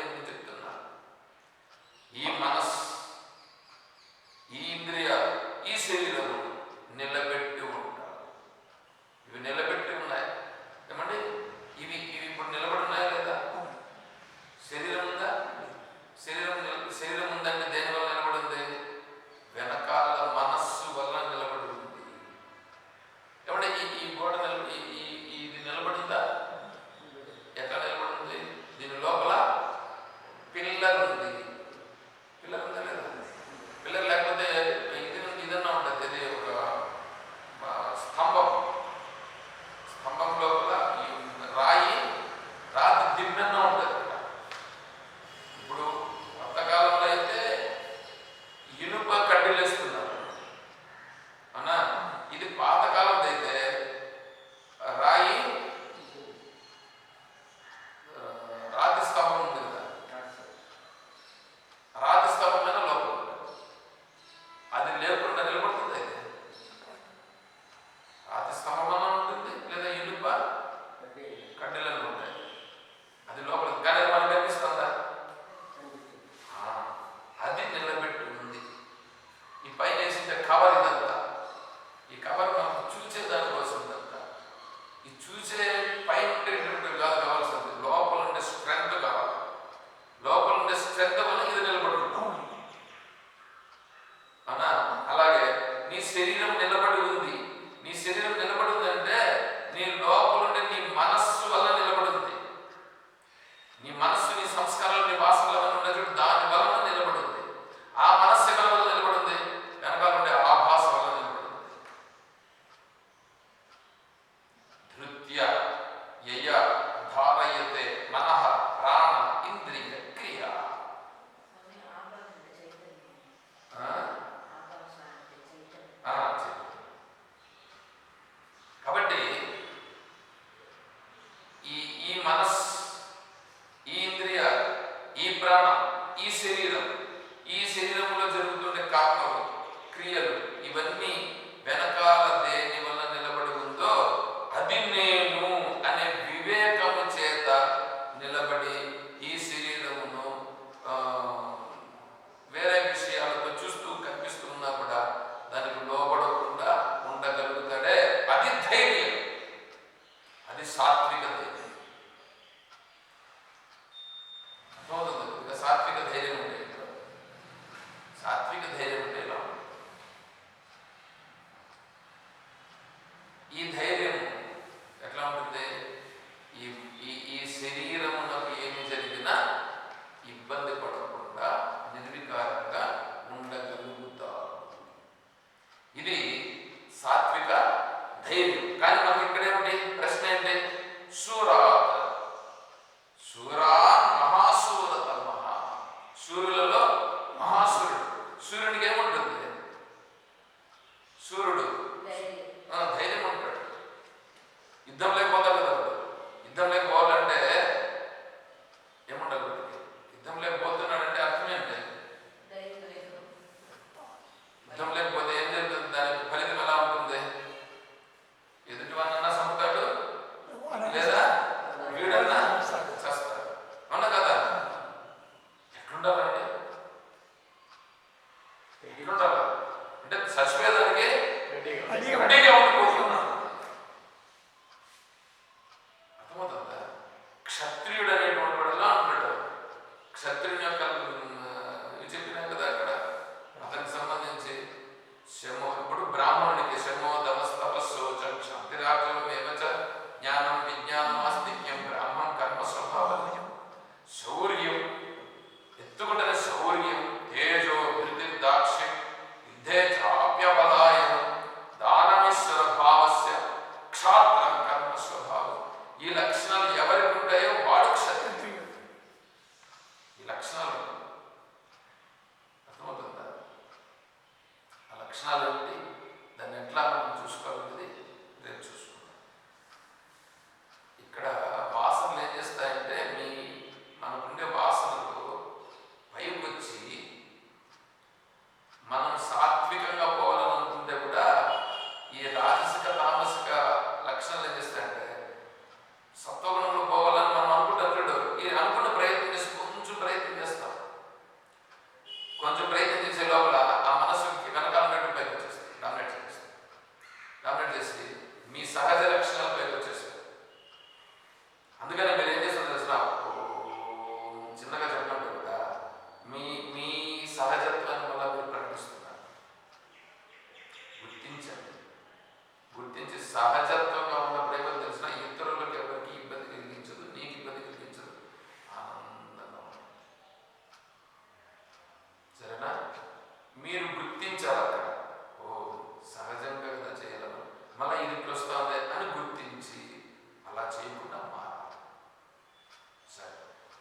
దేవుడు చెప్తున్నారు. ఈ మనస్సు ఈ ఇంద్రియాలు ఈ శరీరము నిలబెట్టి ఉంటారు. ఇవి నిలబెట్టి ఉన్నాయి. ఏమండి? ఇవి ఇవి ఇప్పుడు నిలబడి ఉన్నాయా లేదా? శరీరం ఉందా శరీరం శరీరం ఉందండి సంస్కారాలు నివాసం ప్రాణం ఈ శరీరం ఈ శరీరంలో జరుగుతుండే కర్మలు క్రియలు ఇవన్నీ వెనకాల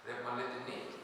le mallette nere.